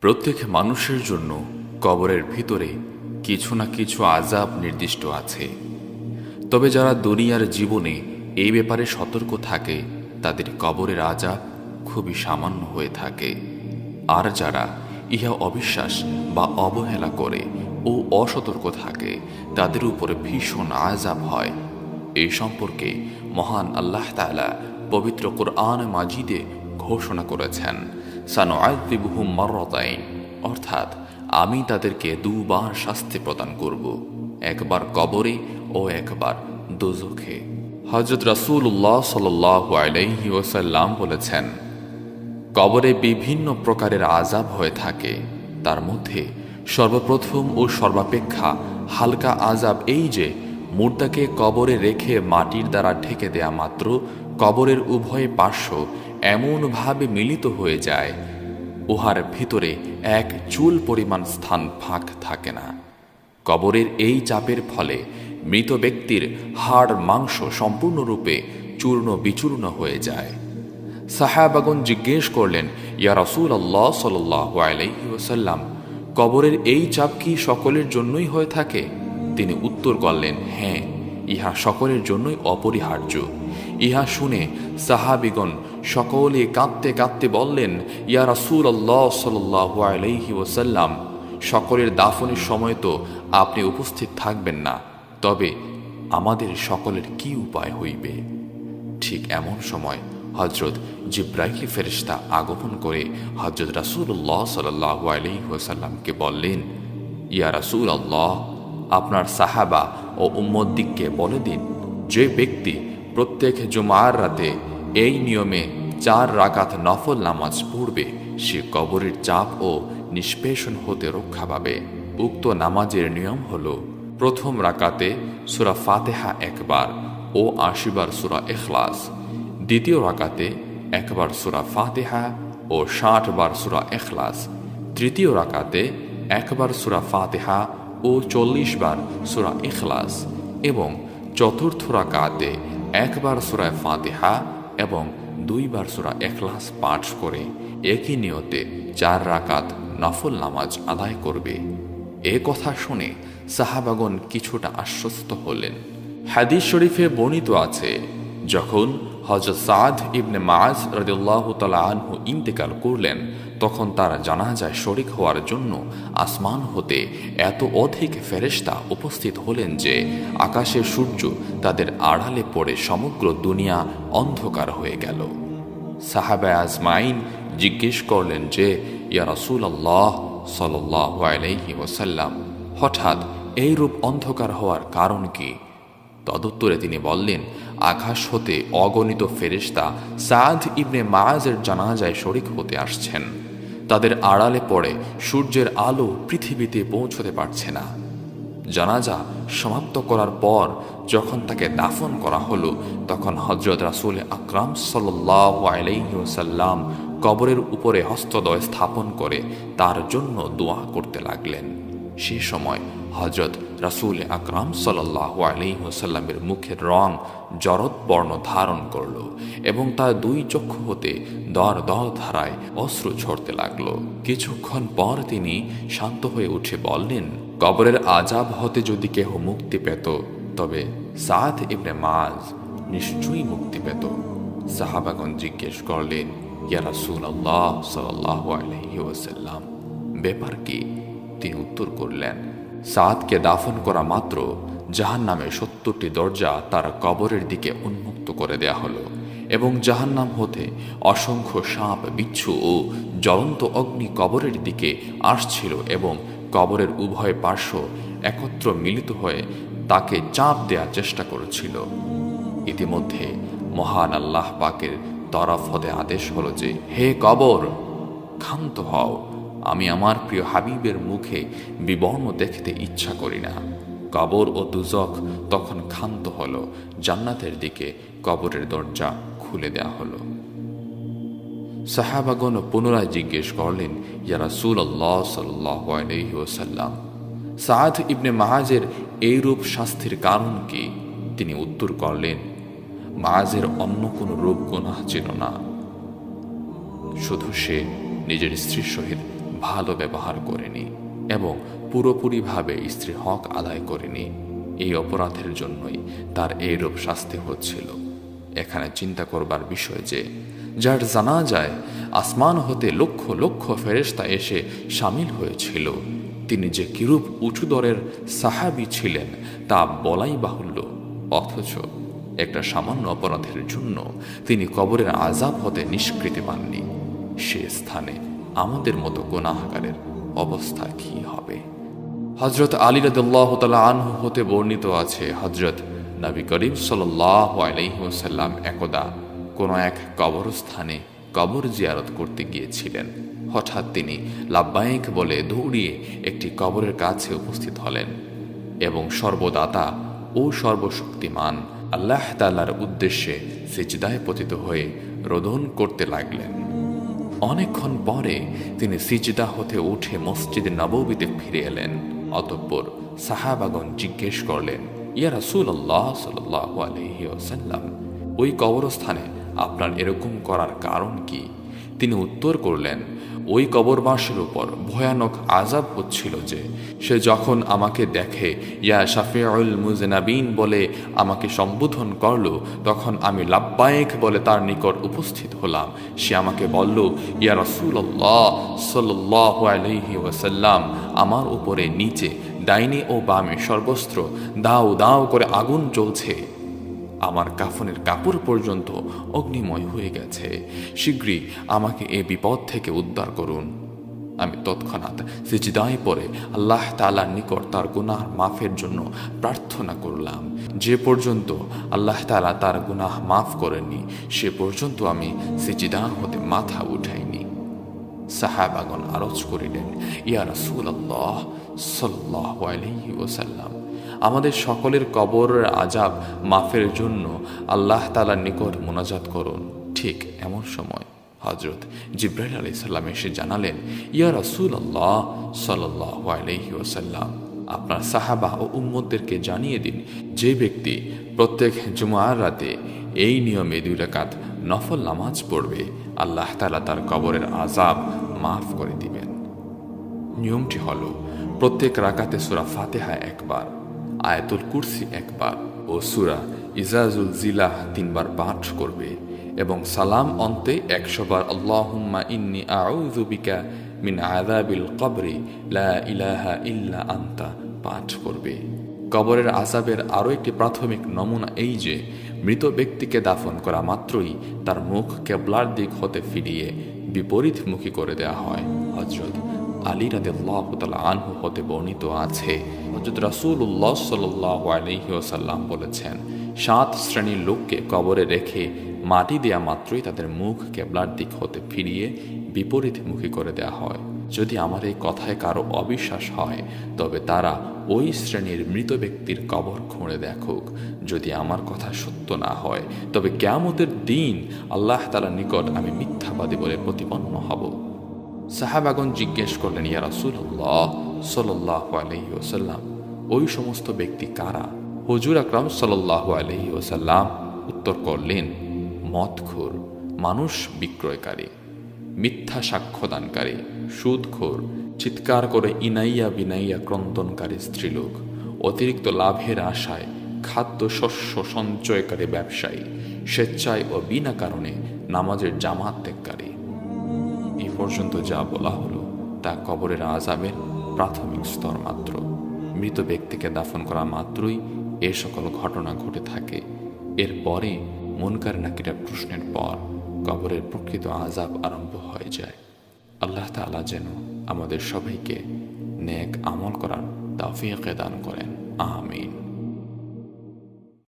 প্রত্যেক মানুষের জন্য কবরের ভিতরে কিছু না কিছু আজাব নির্দিষ্ট আছে। তবে যারা দুনিয়ার জীবনে এই ব্যাপারে সতর্ক থাকে, তাদের কবরের আজাব খুবই সামান্য হয়ে থাকে। আর যারা ইহা অবিশ্বাস বা অবহেলা করে ও অসতর্ক থাকে, তাদের উপরে ভীষণ আজাব হয়। এই সম্পর্কে মহান আল্লাহ তাআলা পবিত্র কোরআন মাজিদে ঘোষণা করেছেন। সানুআযিবুহুম মাররাতাইন। অর্থাৎ, আমি তাদেরকে দুবার শাস্তি প্রদান করব, একবার কবরে ও একবার দোজখে। হজরত রাসূলুল্লাহ সাল্লাল্লাহু আলাইহি ওয়াসাল্লাম বলেছেন, কবরে বিভিন্ন প্রকারের আজাব হয়ে থাকে। তার মধ্যে সর্বপ্রথম ও সর্বাপেক্ষা হালকা আজাব এই যে, মুর্দাকে কবরে রেখে মাটির দ্বারা ঢেকে দেয়া মাত্র কবরের উভয় পার্শ্ব এমনভাবে মিলিত হয়ে যায়, উহার ভিতরে এক চুল পরিমাণ স্থান ফাঁক থাকে না। কবরের এই চাপের ফলে মৃত ব্যক্তির হাড় মাংস সম্পূর্ণরূপে চূর্ণ বিচূর্ণ হয়ে যায়। সাহাবাগন জিজ্ঞেস করলেন, ইয়া রসুল আল্লাহ সাল্লাসাল্লাম কবরের এই চাপ কি সকলের জন্যই হয়ে থাকে? তিনি উত্তর করলেন হ্যাঁ ইহা সকলের জন্যই অপরিহার্য। ইহা শুনে সাহাবিগণ সকলে কাঁদতে কাঁদতে বললেন, ইয়া রাসুল আল্লাহ সাল্লাহু ওসাল্লাম সকলের দাফনের সময় তো আপনি উপস্থিত থাকবেন না, তবে আমাদের সকলের কি উপায় হইবে? ঠিক এমন সময় হজরত জিব্রাইলি ফেরিস্তা আগমন করে হজরত রাসুল্লাহ সাল্লাহ আলহিহাসাল্লামকে বললেন, ইয়া রাসুল আল্লাহ আপনার সাহাবা ও উম্মদ্দিককে বলে দিন, যে ব্যক্তি প্রত্যেক জুমার রাতে এই নিয়মে চার রাকাত নফল নামাজ পড়বে। সে কবরের চাপ ও নিষ্পেষণ হতে রক্ষা পাবে। উক্ত নামাজের নিয়ম হল, প্রথম রাকাতে সুরা ফাতেহা একবার ও আশিবার সুরা এখলাস দ্বিতীয় রাকাতে একবার সুরা ফাতেহা ও ষাট বার সুরা এখলাস তৃতীয় রাকাতে একবার সুরা ফাতেহা ও চল্লিশ বার সুরা এখলাস এবং চতুর্থ রাকাতে একবার সুরায় ফাতেহা এবং দুইবার সুরা এখলাস পাঠ করে একই নিয়তে চার রাকাত নফল নামাজ আদায় করবে। এ কথা শুনে সাহাবাগন কিছুটা আশ্বস্ত হলেন। হাদিস শরীফে বর্ণিত আছে, যখন হজরত সাদ ইবনে মাজ আনহু ইন্তেকাল করলেন তখন তারা জানাজায় শরিক হওয়ার জন্য আসমান হতে এত অধিক ফেরেস্তা উপস্থিত হলেন যে আকাশের সূর্য তাদের আড়ালে পড়ে সমগ্র দুনিয়া অন্ধকার হয়ে গেল। সাহাবা আজমাইন জিজ্ঞেস করলেন যে, ইয়া রাসুল আল্লাহ সাল্লাহ ওসাল্লাম হঠাৎ এইরূপ অন্ধকার হওয়ার কারণ কি? তদুত্তরে তিনি বললেন আকাশ হতে অগণিত ফেরিস্তা সাদ ইবনে মায়াজের জানাজায় শরিক হতে আসছেন। তাদের আড়ালে পড়ে সূর্যের আলো পৃথিবীতে পৌঁছতে পারছে না। জানাজা সমাপ্ত করার পর যখন তাকে দাফন করা হলো, তখন হজরত রাসুল আকরাম সাল্লাম কবরের উপরে হস্তদয় স্থাপন করে তার জন্য দোয়া করতে লাগলেন। সে সময় হজরত রাসুল আকরাম সাল্লাহ আলিহসাল্লামের মুখের রং জরদ বর্ণ ধারণ করল এবং তার দুই চক্ষু হতে দর দর ধারায় অশ্রু ঝরতে লাগল। কিছুক্ষণ পর তিনি শান্ত হয়ে উঠে বললেন, কবরের আজাব হতে যদি কেহ মুক্তি পেত, তবে সাদ ইবনে মাজ নিশ্চয়ই মুক্তি পেত। সাহাবাগন জিজ্ঞেস করলেন, ইয়া রাসুল আল্লাহ সাল্লাহ আলহি ওসাল্লাম ব্যাপার কি? তিনি উত্তর করলেন, সাদকে দাফন করা মাত্র জাহান নামে সত্তরটি দরজা তার কবরের দিকে উন্মুক্ত করে দেয়া হলো এবং জাহান্নাম হতে অসংখ্য সাপ, বিচ্ছু ও জ্বলন্ত অগ্নি কবরের দিকে আসছিল এবং কবরের উভয় পার্শ্ব একত্র মিলিত হয়ে তাকে চাপ দেওয়ার চেষ্টা করেছিল। ইতিমধ্যে মহান আল্লাহ পাকের তরফ হতে আদেশ হলো যে, হে কবর, ক্ষান্ত হও আমি আমার প্রিয় হাবিবের মুখে বিবর্ণ দেখতে ইচ্ছা করি না। কবর ও দুজক তখন ক্ষান্ত হল। জান্নাতের দিকে কবরের দরজা খুলে দেয়া হলো। সাহাবাগন পুনরায় জিজ্ঞেস করলেন, ইয়া রাসুল আল্লাহ সাল্লাসাল্লাম সাদ ইবনে মাহাজের এইরূপ শাস্তির কারণ কি? তিনি উত্তর করলেন মাহাজের অন্য কোনো রূপ গুনাহ ছিল না। শুধু সে নিজের স্ত্রীর সহিত ভালো ব্যবহার করেনি এবং পুরোপুরিভাবে স্ত্রীর হক আদায় করেনি। এই অপরাধের জন্যই তার এইরূপ শাস্তি হচ্ছিল। এখানে চিন্তা করবার বিষয় যে, যার জানা যায়, আসমান হতে লক্ষ লক্ষ ফেরেস্তা এসে সামিল হয়েছিল। তিনি যে কিরূপ উঁচু দরের সাহাবি ছিলেন, তা বলাই বাহুল্য। অথচ একটা সামান্য অপরাধের জন্য তিনি কবরের আজাব হতে নিষ্কৃতি পাননি। সে স্থানে আমাদের মতো গুনাহগারের অবস্থা কি হবে? হজরত আলী রাদুল্লাহ তালা আনহু হতে বর্ণিত আছে হজরত নবী করিম সাল্লাহ আলাইসাল্লাম একদা কোনো এক কবরস্থানে কবর জিয়ারত করতে গিয়েছিলেন। হঠাৎ তিনি লাব্বায়িক বলে দৌড়িয়ে একটি কবরের কাছে উপস্থিত হলেন এবং সর্বদাতা ও সর্বশক্তিমান আল্লাহ তাল্লার উদ্দেশ্যে সিজদায় পতিত হয়ে রোদন করতে লাগলেন। অনেকক্ষণ পরে তিনি সিজদা হতে উঠে মসজিদে নববীতে ফিরে এলেন। অতঃপর সাহাবাগন জিজ্ঞেস করলেন, ইয়া রাসুল আল্লাহ সাল্লাহ ওই কবরস্থানে আপনার এরকম করার কারণ কি? তিনি উত্তর করলেন ওই কবরবাসের উপর ভয়ানক আজাব হচ্ছিল যে, সে যখন আমাকে দেখে, ইয়া শাফিউল মুজনাবিন বলে আমাকে সম্বোধন করল, তখন আমি লাব্বায়েক বলে তার নিকট উপস্থিত হলাম। সে আমাকে বলল, ইয়া রসুল্লাহ সাল্লাহ আলহি ওয়াসাল্লাম, আমার উপরে নিচে, ডাইনি ও বামে সর্বস্ত্র, দাও দাও করে আগুন জ্বলছে। আমার কাফনের কাপড় পর্যন্ত অগ্নিময় হয়ে গেছে। শীঘ্রই আমাকে এ বিপদ থেকে উদ্ধার করুন। আমি তৎক্ষণাৎ সিজদায় পরে আল্লাহ তালার নিকট তার গুনাহ মাফের জন্য প্রার্থনা করলাম। যে পর্যন্ত আল্লাহ তালা তার গুনাহ মাফ করেননি, সে পর্যন্ত আমি সিজিদা হতে মাথা উঠাইনি। সাহাবাগন আরজ করিলেন, ইয়া রাসুল আল্লাহ সাল্লাহ আলহি ওসাল্লাম আমাদের সকলের কবরের আজাব মাফের জন্য আল্লাহ তালার নিকট মোনাজাত করুন। ঠিক এমন সময় হজরত জিব্রাইল আলি সাল্লাম এসে জানালেন, ইয়া রাসুল আল্লাহ সাল্লাহ ওসাল্লাম আপনার সাহাবা ও উম্মদদেরকে জানিয়ে দিন, যে ব্যক্তি প্রত্যেক জুমার রাতে এই নিয়মে দুই রাকাত নফল নামাজ পড়বে, আল্লাহ তালা তার কবরের আজাব মাফ করে দিবেন। নিয়মটি হল, প্রত্যেক রাকাতে সুরা ফাতেহা একবার আয়াতুল কুরসি একবার ও সুরা ইজাজুল জিলাহ তিনবার পাঠ করবে এবং সালাম অন্তে একশোবার আল্লাহুম্মা ইন্নি আউযুবিকা মিন আযাবিল কবরি ইলাহা ইল্লা আন্তা পাঠ করবে। কবরের আজাবের আরও একটি প্রাথমিক নমুনা এই যে, মৃত ব্যক্তিকে দাফন করা মাত্রই তার মুখ কেবলার দিক হতে ফিরিয়ে বিপরীতমুখী করে দেওয়া হয় হজরত আলী রাদেল্লাহ আনহু হতে বর্ণিত আছে। হজরত রাসুল্লাহ সাল্লাহ আলহিউসাল্লাম বলেছেন, সাত শ্রেণির লোককে কবরে রেখে মাটি দেয়া মাত্রই তাদের মুখ কেবলার দিক হতে ফিরিয়ে বিপরীতমুখী করে দেয়া হয়। যদি আমার এই কথায় কারও অবিশ্বাস হয়, তবে তারা ওই শ্রেণির মৃত ব্যক্তির কবর খুঁড়ে দেখুক। যদি আমার কথা সত্য না হয়, তবে কেয়ামতের দিন আল্লাহ তালার নিকট আমি মিথ্যাবাদী বলে প্রতিপন্ন হব। সাহাবাগন জিজ্ঞেস করলেন, ইয়া রাসুল্লাহ সাল্লাহ আলহি ওসাল্লাম ওই সমস্ত ব্যক্তি কারা? হজুর আকরাম সাল্লাহ আলহি ওসাল্লাম উত্তর করলেন, মদখোর, মানুষ বিক্রয়কারী, মিথ্যা সাক্ষ্যদানকারী, সুদখোর, চিৎকার করে ইনাইয়া বিনাইয়া ক্রন্দনকারী স্ত্রীলোক, অতিরিক্ত লাভের আশায় খাদ্য শস্য সঞ্চয়কারী ব্যবসায়ী, স্বেচ্ছায় ও বিনা কারণে নামাজের জামাত ত্যাগকারী পর্যন্ত যা বলা হলো, তা কবরের আজাবের প্রাথমিক স্তর মাত্র। মৃত ব্যক্তিকে দাফন করা মাত্রই এ সকল ঘটনা ঘটে থাকে। এরপরে মনকার নাকিরা প্রশ্নের পর কবরের প্রকৃত আজাব আরম্ভ হয়ে যায়। আল্লাহ তালা যেন আমাদের সবাইকে নেক আমল করার তাফিকে দান করেন। আমিন।